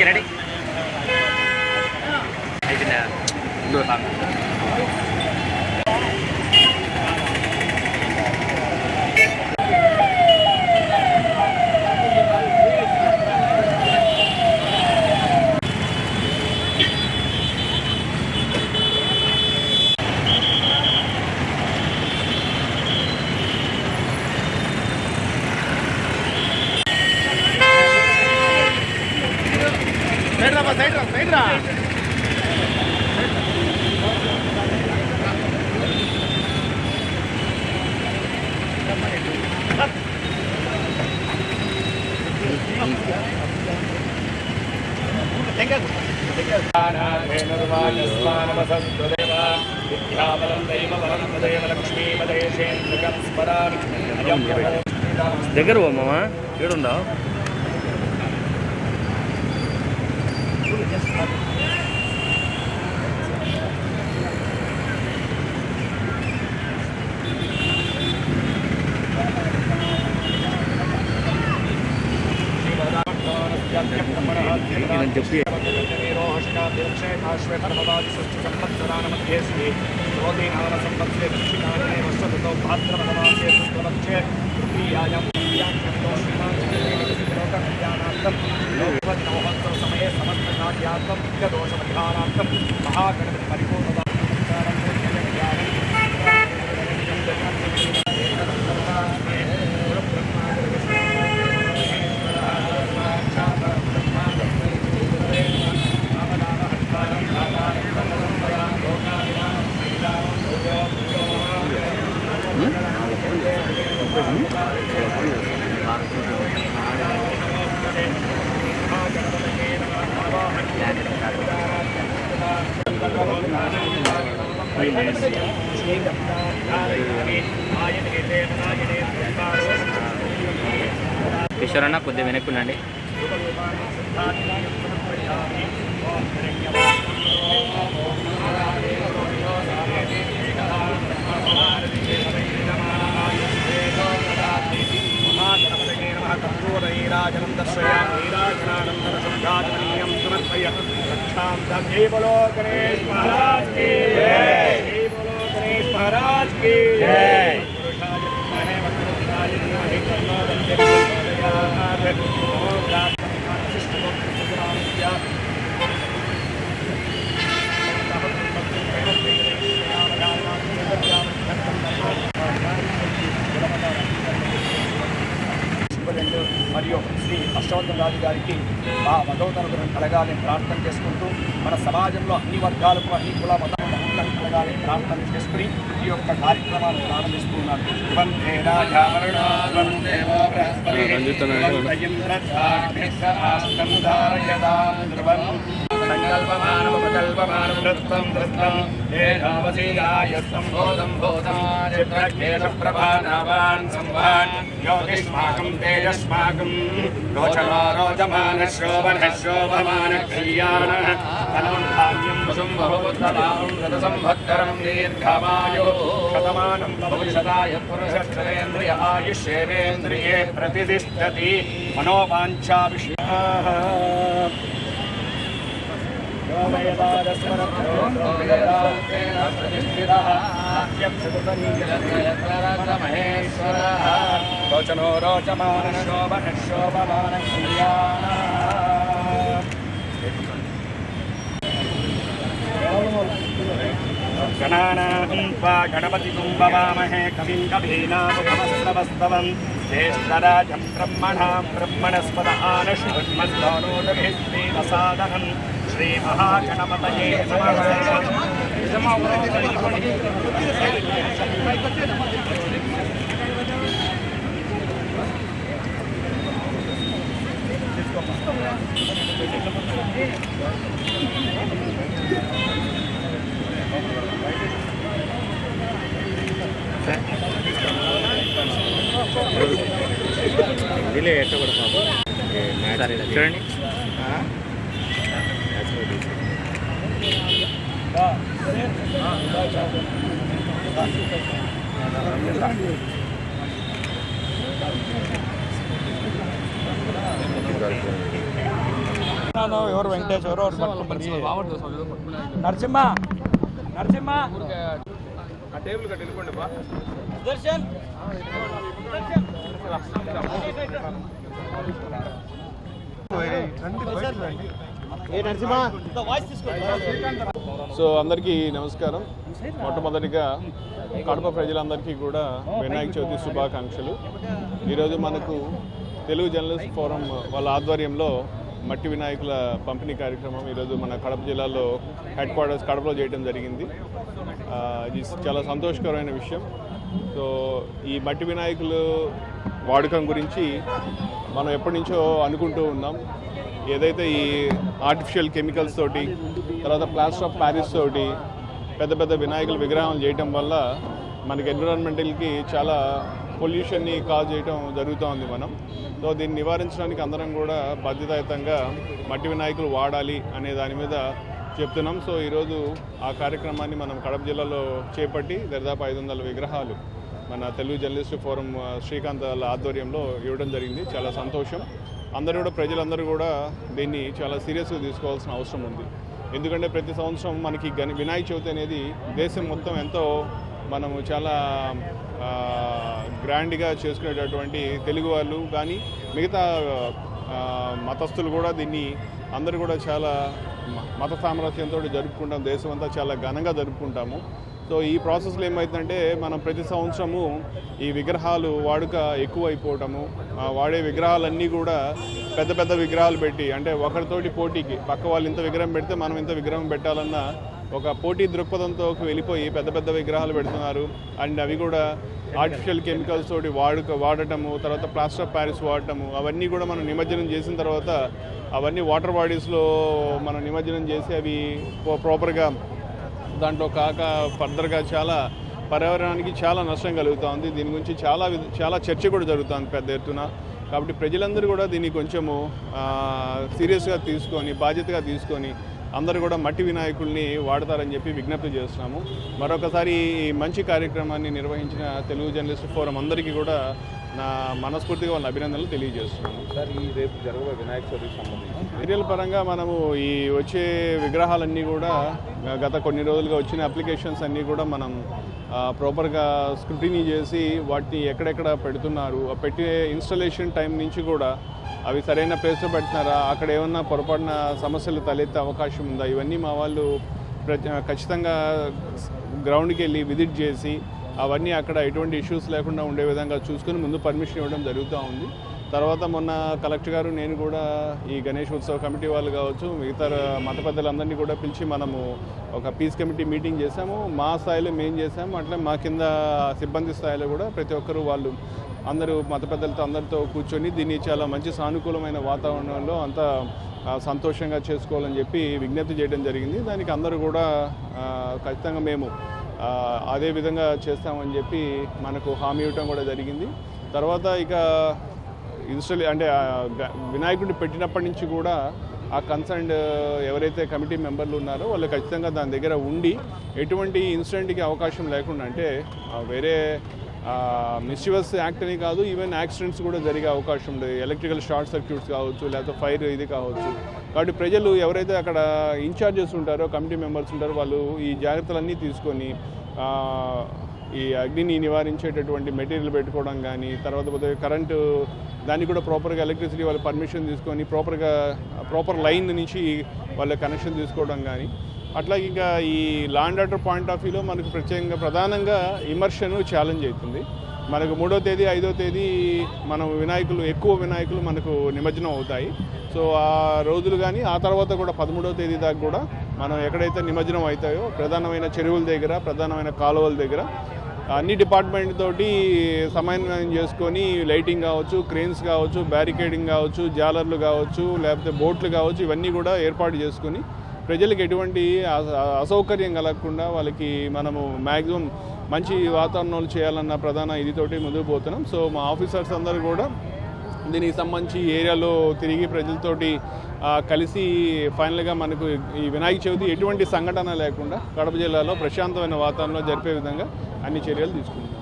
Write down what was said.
Okay ready దగ్గర పో మామ. ఏడుండవు నేను చెప్పి సమయే సమస్త దోషపరిహారార్థం మహాగణపతి పరిపూర్ణ ఈశ్వరన్న కొద్దిగా వెనక్కుండండి नीराजनं दर्शयामि नीराजनानन्दरसंघातनीयं समर्पय रक्षां जय बोलो गणेश महाराज की जय जय बोलो गणेश महाराज की जय మరియు శ్రీ హర్షవర్ధన్ రాజు గారికి ఆ భగవదనుగ్రహం కలగాలని ప్రార్థన చేసుకుంటూ మన సమాజంలో అన్ని వర్గాలకు అన్ని కుల మత కలగాలని ప్రార్థన చేసుకుని ఈ యొక్క కార్యక్రమాన్ని ప్రారంభిస్తున్నారు. ధ్రువం. సంకల్పమానమకల్పమానమృత్తం దృష్టం ఏషావసీయాయస్తం భూతం భూతం సంవాన్ జ్యోతిష్మాకం తేజస్మాకం రోచనో రోచమాన శోభన శోభమాన కళ్యాణ ధనం ధాన్యం వసుం బహుపుత్రలాం రథ సంవత్సరం శతమానం భవిష్యదాయ పురుషేంద్రియ ఆయుష్యేంద్రియే ప్రతిష్టతి మనోవాంఛా విషయా రోచనో రోచమాన శోభన శోభమాన కళ్యాణ గణానాం త్వా గణపతి కుంభవామహే కవిం కవీనాముఖమస్తవస్తవం జ్యేష్ఠరాజం బ్రహ్మణాం బ్రహ్మణస్పద ఆనశ్వన్మస్తోనోదభిశ్రీరసాదనం శ్రీమహాగణపతయే హిందీలో ఎట్ట కూడా చూడండి. ఎవరు వెంకటేష్ ఎవరు నరసింహ నరసింహ. టేబుల్ కట్టి వెళ్ళిపోండి దర్శన్ సో అందరికీ నమస్కారం. మొట్టమొదటిగా కడప ప్రజలందరికీ కూడా వినాయక చవితి శుభాకాంక్షలు. ఈరోజు మనకు తెలుగు జర్నలిస్ట్ ఫోరం వాళ్ళ ఆధ్వర్యంలో మట్టి వినాయకుల పంపిణీ కార్యక్రమం ఈరోజు మన కడప జిల్లాలో హెడ్ క్వార్టర్స్ కడపలో చేయడం జరిగింది. ఇది చాలా సంతోషకరమైన విషయం. సో ఈ మట్టి వినాయకులు వాడకం గురించి మనం ఎప్పటి నుంచో అనుకుంటూ ఉన్నాం. ఏదైతే ఈ ఆర్టిఫిషియల్ కెమికల్స్ తోటి తర్వాత ప్లాస్టర్ ఆఫ్ ప్యారిస్ తోటి పెద్ద పెద్ద వినాయకుల విగ్రహాలు చేయటం వల్ల మనకి ఎన్విరాన్మెంటల్కి చాలా పొల్యూషన్ని కాజ్ చేయటం జరుగుతోంది మనం. సో దీన్ని నివారించడానికి అందరం కూడా బాధ్యతాయుతంగా మట్టి వినాయకులు వాడాలి అనే దాని మీద చెప్తున్నాం. సో ఈరోజు ఆ కార్యక్రమాన్ని మనం కడప జిల్లాలో చేపట్టి దాదాపు ఐదు వందల విగ్రహాలు మన తెలుగు జర్నలిస్ట్ ఫోరం శ్రీకాంత్ ఆధ్వర్యంలో ఇవ్వడం జరిగింది. చాలా సంతోషం. అందరూ కూడా ప్రజలందరూ కూడా దీన్ని చాలా సీరియస్గా తీసుకోవాల్సిన అవసరం ఉంది. ఎందుకంటే ప్రతి సంవత్సరం మనకి గణ వినాయక చవితి అనేది దేశం మొత్తం ఎంతో మనము చాలా గ్రాండ్గా చేసుకునేటటువంటి తెలుగు వాళ్ళు కానీ మిగతా మతస్థులు కూడా దీన్ని అందరూ కూడా చాలా మ- మత సామరస్యంతో జరుపుకుంటాం. దేశం అంతా చాలా ఘనంగా జరుపుకుంటాము. సో ఈ ప్రాసెస్లో ఏమవుతుందంటే మనం ప్రతి సంవత్సరము ఈ విగ్రహాలు వాడుక ఎక్కువ అయిపోవటము వాడే విగ్రహాలన్నీ కూడా పెద్ద పెద్ద విగ్రహాలు పెట్టి అంటే ఒకరితోటి పోటీకి పక్క వాళ్ళు ఇంత విగ్రహం పెడితే మనం ఇంత విగ్రహం పెట్టాలన్న ఒక పోటీ దృక్పథంతో వెళ్ళిపోయి పెద్ద పెద్ద విగ్రహాలు పెడుతున్నారు. అండ్ అవి కూడా ఆర్టిఫిషియల్ కెమికల్స్ తోటి వాడుక వాడటము తర్వాత ప్లాస్టర్ ఆఫ్ ప్యారిస్ వాడటము అవన్నీ కూడా మనం నిమజ్జనం చేసిన తర్వాత అవన్నీ వాటర్ బాడీస్లో మనం నిమజ్జనం చేసి అవి ప్రాపర్గా దాంట్లో కాక ఫర్దర్గా చాలా పర్యావరణానికి చాలా నష్టం కలుగుతూ ఉంది దీని గురించి చాలా చాలా చర్చ కూడా జరుగుతుంది పెద్ద ఎత్తున. కాబట్టి ప్రజలందరూ కూడా దీన్ని కొంచెము సీరియస్గా తీసుకొని బాధ్యతగా తీసుకొని అందరూ కూడా మట్టి వినాయకుల్ని వాడతారని చెప్పి విజ్ఞప్తి చేస్తున్నాము. మరొకసారి ఈ మంచి కార్యక్రమాన్ని నిర్వహించిన తెలుగు జర్నలిస్ట్ ఫోరం అందరికీ కూడా నా మనస్ఫూర్తిగా వాళ్ళ అభినందనలు తెలియజేస్తున్నాము సార్ ఈ రేపు జరగబోయే వినాయక చవితికి సంబంధించి మెటీరియల్ పరంగా మనము ఈ వచ్చే విగ్రహాలన్నీ కూడా గత కొన్ని రోజులుగా వచ్చిన అప్లికేషన్స్ అన్నీ కూడా మనం ప్రాపర్గా స్క్రూటినీ చేసి వాటిని ఎక్కడెక్కడ పెడుతున్నారు ఆ పెట్టే ఇన్స్టలేషన్ టైం నుంచి కూడా అవి సరైన ప్లేస్లో పెడుతున్నారా అక్కడ ఏమన్నా పొరపాటున సమస్యలు తలెత్తే అవకాశం ఉందా ఇవన్నీ మా వాళ్ళు ప్రతి ఖచ్చితంగా గ్రౌండ్కి వెళ్ళి విజిట్ చేసి అవన్నీ అక్కడ ఎటువంటి ఇష్యూస్ లేకుండా ఉండే విధంగా చూసుకుని ముందు పర్మిషన్ ఇవ్వడం జరుగుతూ ఉంది. తర్వాత మొన్న కలెక్టర్ గారు నేను కూడా ఈ గణేష్ ఉత్సవ కమిటీ వాళ్ళు కావచ్చు మిగతా మత పెద్దలందరినీ కూడా పిలిచి మనము ఒక పీస్ కమిటీ మీటింగ్ చేశాము. మా స్థాయిలో మేము చేసాము అట్లే మా కింద సిబ్బంది స్థాయిలో కూడా ప్రతి ఒక్కరు వాళ్ళు అందరూ మత పెద్దలతో అందరితో కూర్చొని దీన్ని చాలా మంచి సానుకూలమైన వాతావరణంలో అంతా సంతోషంగా చేసుకోవాలని చెప్పి విజ్ఞప్తి చేయడం జరిగింది. దానికి అందరూ కూడా ఖచ్చితంగా మేము అదే విధంగా చేస్తామని చెప్పి మనకు హామీ ఇవ్వటం కూడా జరిగింది. తర్వాత ఇక ఇన్స్టల్ అంటే వినాయకుడిని పెట్టినప్పటి నుంచి కూడా ఆ కన్సర్న్డ్ ఎవరైతే కమిటీ మెంబర్లు ఉన్నారో వాళ్ళు ఖచ్చితంగా దాని దగ్గర ఉండి ఎటువంటి ఇన్సిడెంట్కి అవకాశం లేకుండా అంటే వేరే మిస్చివస్ యాక్ట్ అని కాదు ఈవెన్ యాక్సిడెంట్స్ కూడా జరిగే అవకాశం ఉంది. ఎలక్ట్రికల్ షార్ట్ సర్క్యూట్స్ కావచ్చు లేకపోతే ఫైర్ ఇది కావచ్చు. కాబట్టి ప్రజలు ఎవరైతే అక్కడ ఇన్ఛార్జెస్ ఉంటారో కమిటీ మెంబర్స్ ఉంటారో వాళ్ళు ఈ జాగ్రత్తలన్నీ తీసుకొని ఈ అగ్నిని నివారించేటటువంటి మెటీరియల్ పెట్టుకోవడం కానీ తర్వాత పోతే కరెంటు దానికి కూడా ప్రాపర్గా ఎలక్ట్రిసిటీ వాళ్ళు పర్మిషన్ తీసుకొని ప్రాపర్గా ప్రాపర్ లైన్ నుంచి వాళ్ళ కనెక్షన్ తీసుకోవడం కానీ అట్లా ఇంకా ఈ లాండ్ ఆర్డర్ పాయింట్ ఆఫ్ వ్యూలో మనకు ప్రత్యేకంగా ప్రధానంగా ఇమర్షన్ ఛాలెంజ్ అవుతుంది. మనకు మూడో తేదీ ఐదో తేదీ మనం వినాయకులు ఎక్కువ వినాయకులు మనకు నిమజ్జనం అవుతాయి. సో ఆ రోజులు కానీ ఆ తర్వాత కూడా పదమూడో తేదీ దాకా కూడా మనం ఎక్కడైతే నిమజ్జనం అవుతాయో ప్రధానమైన చెరువుల దగ్గర ప్రధానమైన కాలువల దగ్గర అన్ని డిపార్ట్మెంట్ తోటి సమన్వయం చేసుకొని లైటింగ్ కావచ్చు క్రేన్స్ కావచ్చు బ్యారికేడింగ్ కావచ్చు జాలర్లు కావచ్చు లేకపోతే బోట్లు కావచ్చు ఇవన్నీ కూడా ఏర్పాటు చేసుకొని ప్రజలకు ఎటువంటి అస- అసౌకర్యం కలగకుండా వాళ్ళకి మనము మ్యాక్సిమం మంచి వాతావరణాలు చేయాలన్న ప్రధాన ఇదితోటి ముందుకు పోతున్నాం. సో మా ఆఫీసర్స్ అందరూ కూడా దీనికి సంబంధించి ఏరియాలో తిరిగి ప్రజలతోటి కలిసి ఫైనల్గా మనకు ఈ వినాయక చవితి ఎటువంటి సంఘటన లేకుండా కడప జిల్లాలో ప్రశాంతమైన వాతావరణంలో జరిపే విధంగా అన్ని చర్యలు తీసుకుంటాం